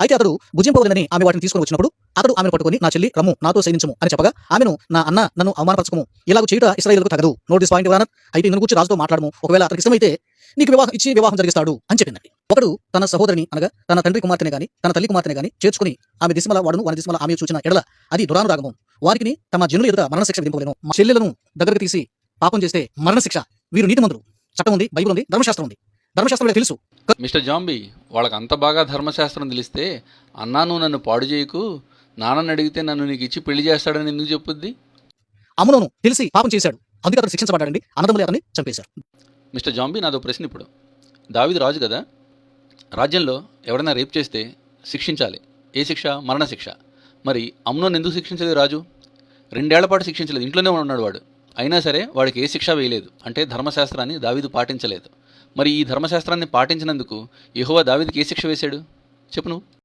అయితే అతడు భుజింపవలనని ఆమె వాటిని తీసుకుని వచ్చినప్పుడు అతడు ఆమెను పట్టుకొని నా చెల్లి రమ్ము నాతో సైనించము అని చెప్పగా ఆమెను నా అన్న నన్ను అవమానపరచకము. ఇలాగ చేయుట ఇస్రాయిల్కు తగదు. నోటీస్ పాయింట్ ఇవ్వనర్ అయితే ఇందుకు గురించి రాజుతో మాట్లాడము. ఒకవేళ అతనికి ఇష్టమైతే నీకు వివాహం ఇచ్చి వివాహం జరిగిస్తాడు అని చెప్పిందండి. ఒకడు తన సహోదరిని అనగా తన తండ్రి కుమార్తెనే కానీ తన తల్లి కుమార్తెనే కానీ చేర్చుకుని ఆమె దిశమల వాడును వారి దిశమల ఆమె చూచిన ఎడల అది దురానురాగము. వారికి తమ జనులు ఎదుట మరణశిక్ష విధింపలేను మా చెల్లెలను దగ్గరకు తీసి పాపం చేస్తే మరణశిక్ష. వీరు నీతిమంతులు. చట్టం ఉంది బైబిల్ ఉంది ధర్మశాస్త్రం ఉంది ధర్మశాస్త్రంలో తెలుసు. మిస్టర్ జాంబీ వాళ్ళకి అంత బాగా ధర్మశాస్త్రం తెలిస్తే అన్నా నువ్వు నన్ను పాడు చేయకు నాన్నని అడిగితే నన్ను నీకు ఇచ్చి పెళ్ళి చేస్తాడని ఎందుకు చెప్పుద్ది? అమ్మునోను తెలిసి పాపం చేశాడు. అందుకే అతను శిక్షించబడ్డాడండి అన్నదమ్ములే అతన్ని చంపేశారు. మిస్టర్ జాంబీ నాదో ప్రశ్న ఇప్పుడు. దావిది రాజు కదా? రాజ్యంలో ఎవరైనా రేప్ చేస్తే శిక్షించాలి. ఏ శిక్ష? మరణ శిక్ష. మరి అమ్నోన్ ఎందుకు శిక్షించలేదు రాజు? రెండేళ్ళ పాటు శిక్షించలేదు. ఇంట్లోనే ఉన్నాడు వాడు. అయినా సరే వాడికి ఏ శిక్ష వేయలేదు. అంటే ధర్మశాస్త్రాన్ని దావీదు పాటించలేదు. మరి ఈ ధర్మశాస్త్రాన్ని పాటించినందుకు యెహోవా దావిదికి ఏ శిక్ష వేశాడు? చెప్పు నువ్వు.